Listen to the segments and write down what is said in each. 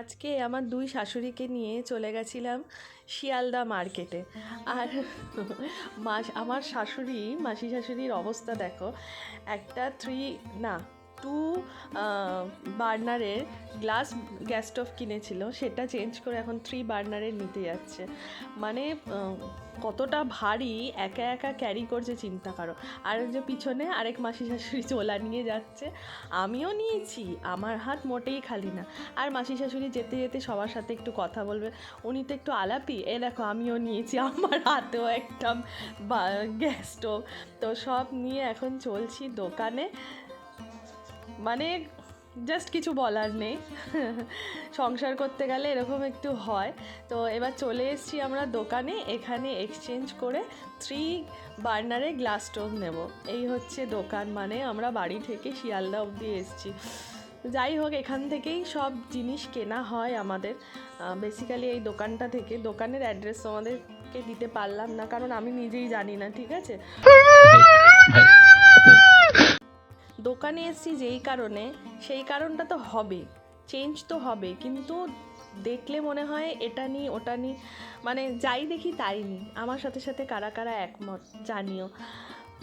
আজকে আমার দুই শাশুড়িকে নিয়ে চলে গেছিলাম শিয়ালদা মার্কেটে। আর মাস, আমার শাশুড়ি, মাসি শাশুড়ির অবস্থা দেখো, একটা থ্রি না টু বার্নারের গ্লাস গ্যাস স্টোভ কিনেছিল, সেটা চেঞ্জ করে এখন থ্রি বার্নারের নিতে যাচ্ছে। মানে কতটা ভারী, একা একা ক্যারি করছে, চিন্তা করো। আর যে পিছনে আরেক মাসি শাশুড়ি চোলা নিয়ে যাচ্ছে, আমিও নিয়েছি, আমার হাত মোটেই খালি না। আর মাসি শাশুড়ি যেতে যেতে সবার সাথে একটু কথা বলবে, উনি তো একটু আলাপি, এ দেখো, আমিও নিয়েছি, আমার হাতেও একটা গ্যাস স্টোভ তো সব নিয়ে এখন চলছি দোকানে। মানে জাস্ট কিছু বলার নেই। সংসার করতে গেলে এরকম একটু হয়। তো এবার চলে এসেছি আমরা দোকানে। এখানে এক্সচেঞ্জ করে থ্রি বার্নারে গ্লাস স্টোভ নেব। এই হচ্ছে দোকান মানে আমরা বাড়ি থেকে শিয়ালদা অবধি এসেছি। যাই হোক, এখান থেকেই সব জিনিস কেনা হয় আমাদের। বেসিক্যালি এই দোকানটা থেকে। দোকানের অ্যাড্রেস তোমাদেরকে দিতে পারলাম না, কারণ আমি নিজেই জানি না, ঠিক আছে? দোকানে এসছি যেই কারণে, সেই কারণটা তো হবে। চেঞ্জ তো হবে, কিন্তু দেখলে মনে হয় এটা নিই ওটা নিই মানে যাই দেখি তাই নিই আমার সাথে সাথে কারা কারা একমত, জানিও।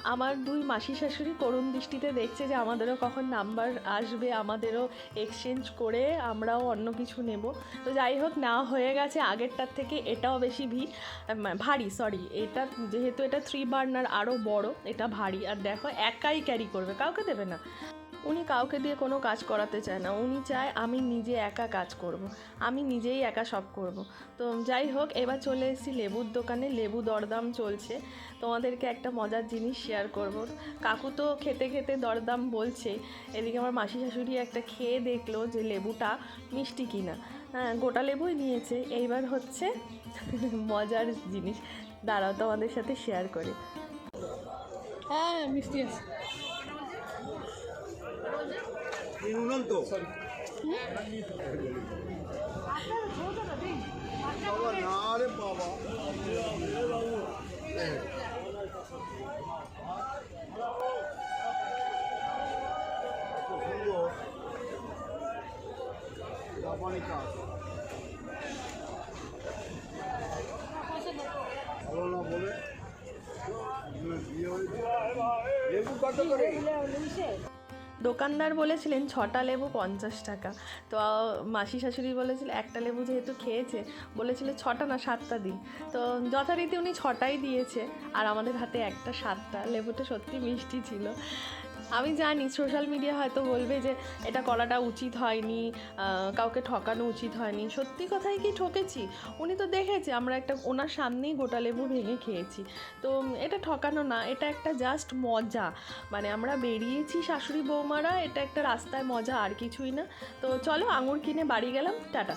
আমার দুই মাসি শাশুড়ি করুণ দৃষ্টিতে দেখছে যে আমাদেরও কখন নাম্বার আসবে, আমাদেরও এক্সচেঞ্জ করে আমরাও অন্য কিছু নেব। তো যাই হোক, না হয়ে গেছে। আগেরটার থেকে এটাও বেশি ভি ভারী সরি এটা যেহেতু এটা থ্রি বার্নার আরও বড়, এটা ভারী। আর দেখো, একাই ক্যারি করবে, কাউকে দেবে না। উনি কাউকে দিয়ে কোনো কাজ করাতে চায় না। উনি চায় আমি নিজে একা কাজ করব। আমি নিজেই একা সব করব। তো যাই হোক, এবার চলে এসেছি লেবুর দোকানে। লেবু দরদাম চলছে। তোমাদেরকে একটা মজার জিনিস শেয়ার করব। কাকু তো খেতে খেতে দরদাম বলছে। এদিকে আমার মাসি শাশুড়ি একটা খেয়ে দেখল যে লেবুটা মিষ্টি কিনা। হ্যাঁ গোটা লেবুই নিয়েছে। এইবার হচ্ছে মজার জিনিস। দাঁড়াও তোমাদের সাথে শেয়ার করি। হ্যাঁ মিষ্টি আছে। নুনন তো বাবা না রে বাবা জাপানি বলে বিয়ে হয়েছে দোকানদার বলেছিলেন ছটা লেবু পঞ্চাশ টাকা। তো মাসি শাশুড়ি বলেছিল, একটা লেবু যেহেতু খেয়েছে, বলেছিল ছটা না সাতটা দিন। তো যথারীতি উনি ছটাই দিয়েছে, আর আমাদের হাতে একটা সাতটা। লেবুটা সত্যি মিষ্টি ছিল। আমি জানি সোশ্যাল মিডিয়া হয়তো বলবে যে এটা করাটা উচিত হয়নি কাউকে ঠকানো উচিত হয়নি। সত্যি কথাই কি ঠকেছি? উনি তো দেখেছে, আমরা একটা ওনার সামনেই গোটা লেবু ভেঙে খেয়েছি। তো এটা ঠকানো না, এটা একটা জাস্ট মজা। মানে আমরা বেরিয়েছি শাশুড়ি বৌমারা, এটা একটা রাস্তায় মজা, আর কিছুই না। তো চলো আঙুর কিনে বাড়ি গেলাম, টাটা।